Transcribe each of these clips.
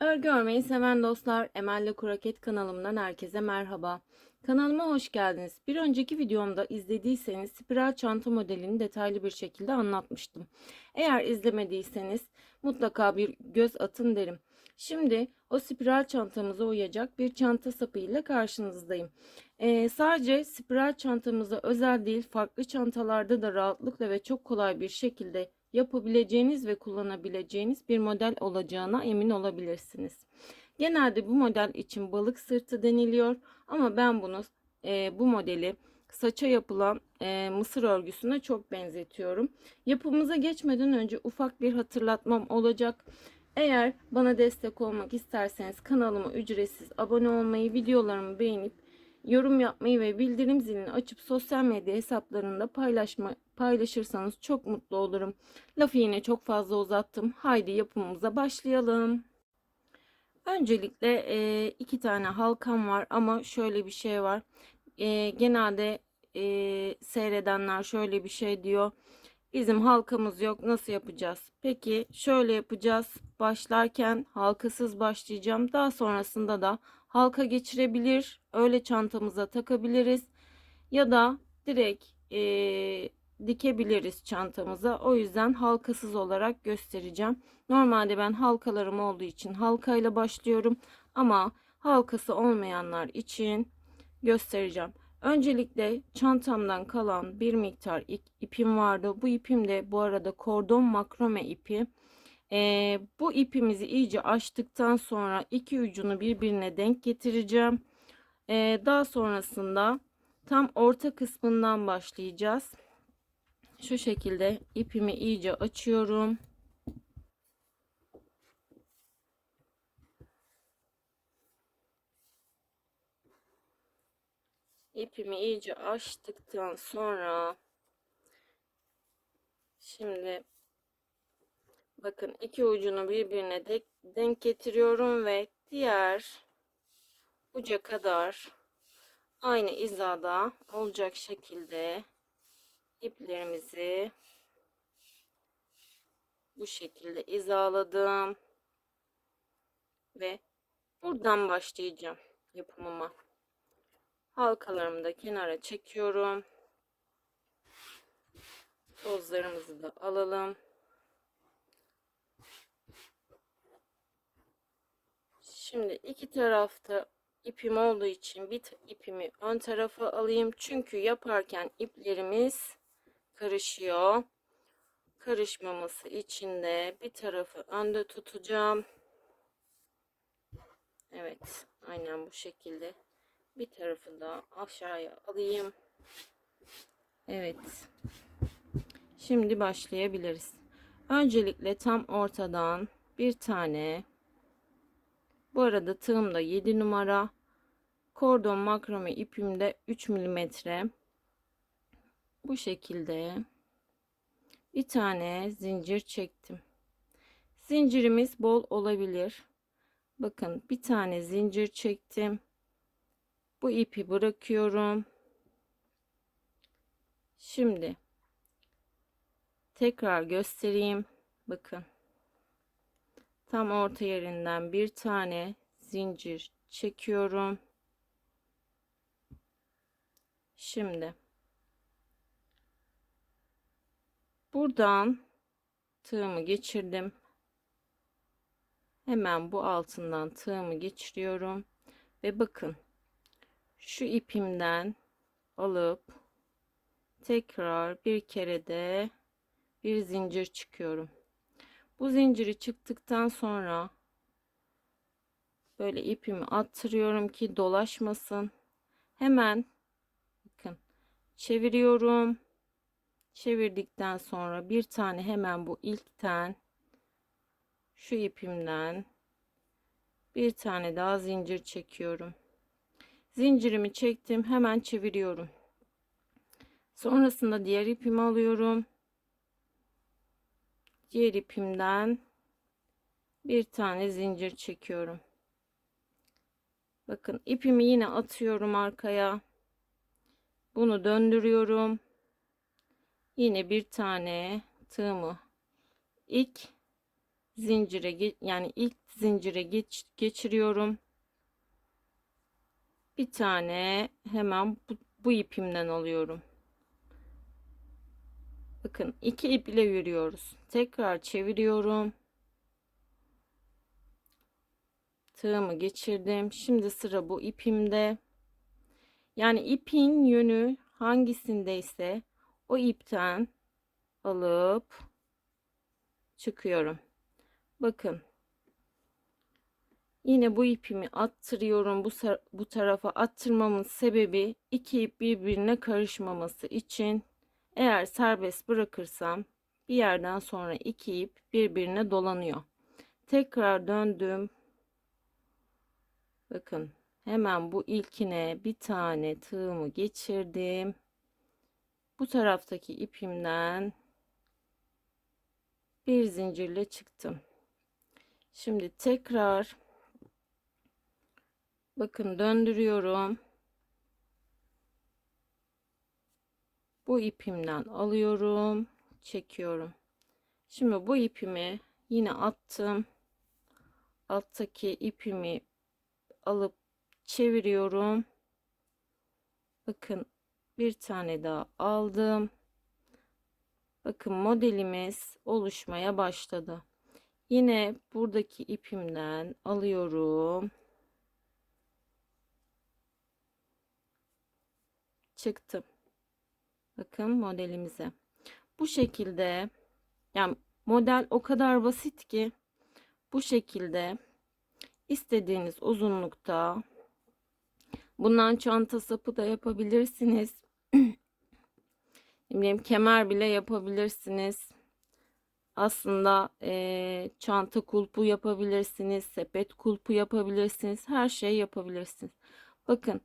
Örgü örmeyi seven dostlar, Emel'le Kuraket kanalımdan herkese merhaba. Kanalıma hoş geldiniz. Bir önceki videomda izlediyseniz spiral çanta modelini detaylı bir şekilde anlatmıştım. Eğer izlemediyseniz mutlaka bir göz atın derim. Şimdi o spiral çantamıza uyacak bir çanta sapı ile karşınızdayım. Ee, sadece spiral çantamıza özel değil farklı çantalarda da rahatlıkla ve çok kolay bir şekilde yapabileceğiniz ve kullanabileceğiniz bir model olacağına emin olabilirsiniz. Genelde bu model için balık sırtı deniliyor ama ben bunu e, bu modeli saça yapılan e, mısır örgüsüne çok benzetiyorum. Yapımıza geçmeden önce ufak bir hatırlatmam olacak. Eğer bana destek olmak isterseniz kanalıma ücretsiz abone olmayı, videolarımı beğenip yorum yapmayı ve bildirim zilini açıp sosyal medya hesaplarında paylaşma, paylaşırsanız çok mutlu olurum. Lafı yine çok fazla uzattım. Haydi yapımımıza başlayalım. Öncelikle e, iki tane halkam var ama şöyle bir şey var. E, genelde e, seyredenler şöyle bir şey diyor. Bizim halkamız yok nasıl yapacağız? Peki şöyle yapacağız. Başlarken halkasız başlayacağım. Daha sonrasında da halka geçirebilir. Öyle çantamıza takabiliriz. Ya da direkt e, dikebiliriz çantamıza. O yüzden halkasız olarak göstereceğim. Normalde ben halkalarım olduğu için halkayla başlıyorum. Ama halkası olmayanlar için göstereceğim. Öncelikle çantamdan kalan bir miktar ipim vardı. Bu ipim de bu arada kordon makrome ipi. Ee, bu ipimizi iyice açtıktan sonra iki ucunu birbirine denk getireceğim. Ee, daha sonrasında tam orta kısmından başlayacağız. Şu şekilde ipimi iyice açıyorum. ipimi iyice açtıktan sonra şimdi bakın iki ucunu birbirine de, denk getiriyorum ve diğer uca kadar aynı izada olacak şekilde iplerimizi bu şekilde izaladım ve buradan başlayacağım yapımıma. Halkalarımı da kenara çekiyorum. Tozlarımızı da alalım şimdi iki tarafta ipim olduğu için bir ipimi ön tarafa alayım çünkü yaparken iplerimiz karışıyor karışmaması için de bir tarafı önde tutacağım Evet aynen bu şekilde bir tarafı da aşağıya alayım. Evet. Şimdi başlayabiliriz. Öncelikle tam ortadan bir tane bu arada tığımda 7 numara kordon makrame ipimde 3 milimetre bu şekilde bir tane zincir çektim. Zincirimiz bol olabilir. Bakın bir tane zincir çektim. Bu ipi bırakıyorum. Şimdi tekrar göstereyim. Bakın. Tam orta yerinden bir tane zincir çekiyorum. Şimdi buradan tığımı geçirdim. Hemen bu altından tığımı geçiriyorum ve bakın şu ipimden alıp tekrar bir kere de bir zincir çıkıyorum. Bu zinciri çıktıktan sonra böyle ipimi attırıyorum ki dolaşmasın. Hemen bakın çeviriyorum. Çevirdikten sonra bir tane hemen bu ilkten şu ipimden bir tane daha zincir çekiyorum zincirimi çektim hemen çeviriyorum sonrasında diğer ipimi alıyorum diğer ipimden bir tane zincir çekiyorum bakın ipimi yine atıyorum arkaya bunu döndürüyorum yine bir tane tığımı ilk zincire yani ilk zincire geç geçiriyorum. Bir tane hemen bu, bu ipimden alıyorum. Bakın iki ip ile yürüyoruz. Tekrar çeviriyorum. Tığımı geçirdim. Şimdi sıra bu ipimde. Yani ipin yönü hangisindeyse o ipten alıp çıkıyorum. Bakın. Yine bu ipimi attırıyorum. Bu bu tarafa attırmamın sebebi iki ip birbirine karışmaması için. Eğer serbest bırakırsam bir yerden sonra iki ip birbirine dolanıyor. Tekrar döndüm. Bakın hemen bu ilkine bir tane tığımı geçirdim. Bu taraftaki ipimden bir zincirle çıktım. Şimdi tekrar bakın döndürüyorum. Bu ipimden alıyorum, çekiyorum. Şimdi bu ipimi yine attım. Alttaki ipimi alıp çeviriyorum. Bakın bir tane daha aldım. Bakın modelimiz oluşmaya başladı. Yine buradaki ipimden alıyorum. Çıktım. Bakın modelimize. Bu şekilde yani model o kadar basit ki bu şekilde istediğiniz uzunlukta bundan çanta sapı da yapabilirsiniz. Bileyim, kemer bile yapabilirsiniz. Aslında e, çanta kulpu yapabilirsiniz, sepet kulpu yapabilirsiniz, her şey yapabilirsiniz. Bakın,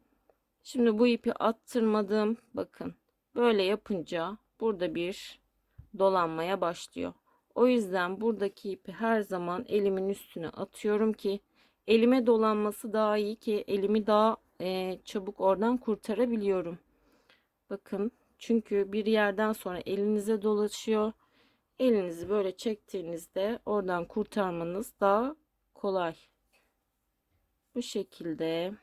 şimdi bu ipi attırmadım. Bakın, böyle yapınca burada bir dolanmaya başlıyor. O yüzden buradaki ipi her zaman elimin üstüne atıyorum ki elime dolanması daha iyi ki elimi daha e, çabuk oradan kurtarabiliyorum. Bakın çünkü bir yerden sonra elinize dolaşıyor. Elinizi böyle çektiğinizde oradan kurtarmanız daha kolay. Bu şekilde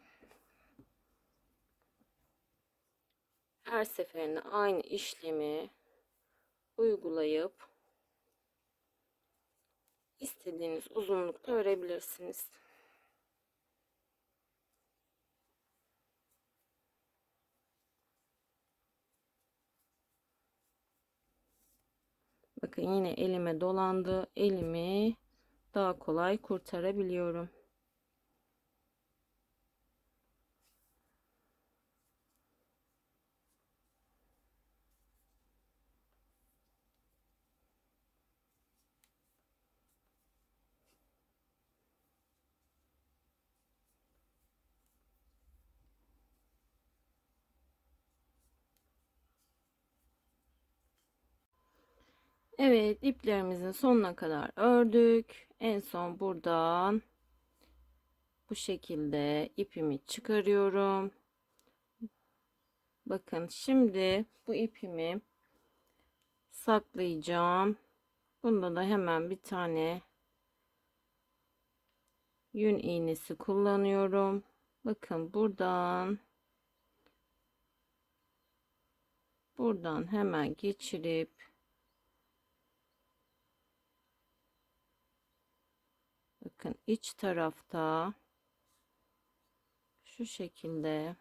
her seferinde aynı işlemi uygulayıp istediğiniz uzunlukta örebilirsiniz. Bakın yine elime dolandı. Elimi daha kolay kurtarabiliyorum. Evet iplerimizin sonuna kadar ördük. En son buradan bu şekilde ipimi çıkarıyorum. Bakın şimdi bu ipimi saklayacağım. Bunda da hemen bir tane yün iğnesi kullanıyorum. Bakın buradan buradan hemen geçirip Bakın iç tarafta şu şekilde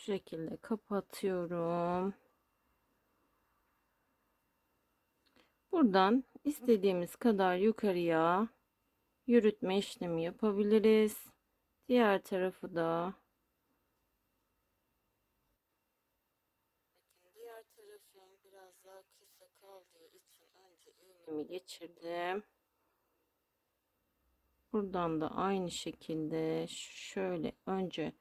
şu şekilde kapatıyorum. Buradan istediğimiz kadar yukarıya yürütme işlemi yapabiliriz. Diğer tarafı da diğer tarafım biraz daha kısa kaldığı için önce iğnemi geçirdim. Buradan da aynı şekilde şöyle önce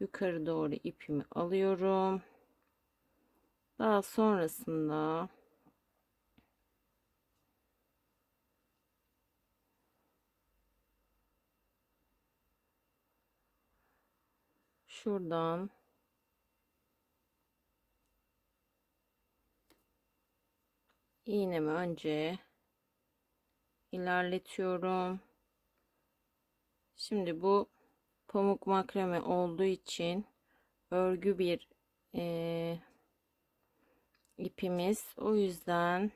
yukarı doğru ipimi alıyorum. Daha sonrasında şuradan iğnemi önce ilerletiyorum. Şimdi bu pamuk makrame olduğu için örgü bir eee, ipimiz. O yüzden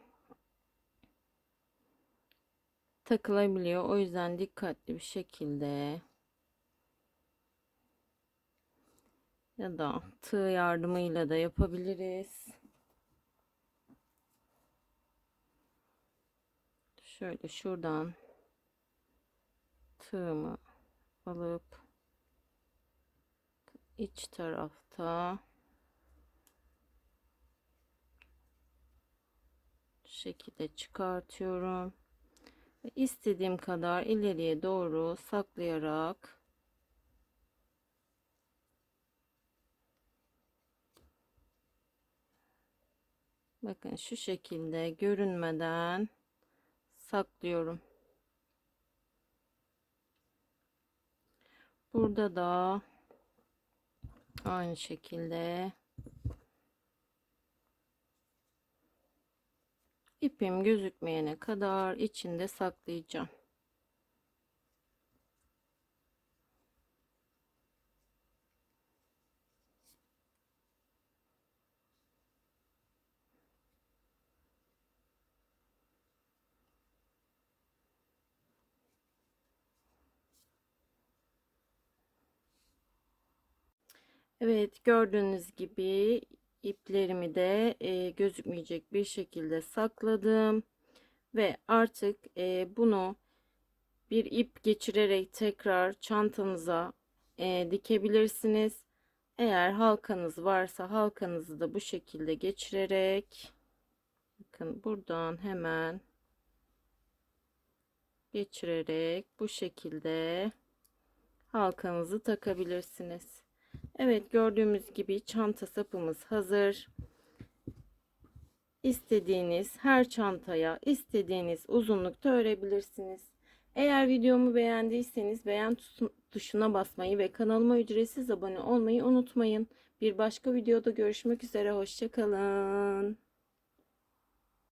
takılabiliyor. O yüzden dikkatli bir şekilde ya da tığ yardımıyla da yapabiliriz. Şöyle şuradan tığımı alıp iç tarafta şekilde çıkartıyorum. Ve istediğim kadar ileriye doğru saklayarak bakın şu şekilde görünmeden saklıyorum. Burada da aynı şekilde ipim gözükmeyene kadar içinde saklayacağım. Evet gördüğünüz gibi iplerimi de e, gözükmeyecek bir şekilde sakladım ve artık e, bunu bir ip geçirerek tekrar çantanıza e, dikebilirsiniz. Eğer halkanız varsa halkanızı da bu şekilde geçirerek bakın buradan hemen geçirerek bu şekilde halkanızı takabilirsiniz. Evet gördüğümüz gibi çanta sapımız hazır. İstediğiniz her çantaya istediğiniz uzunlukta örebilirsiniz. Eğer videomu beğendiyseniz beğen tuşuna basmayı ve kanalıma ücretsiz abone olmayı unutmayın. Bir başka videoda görüşmek üzere. Hoşçakalın.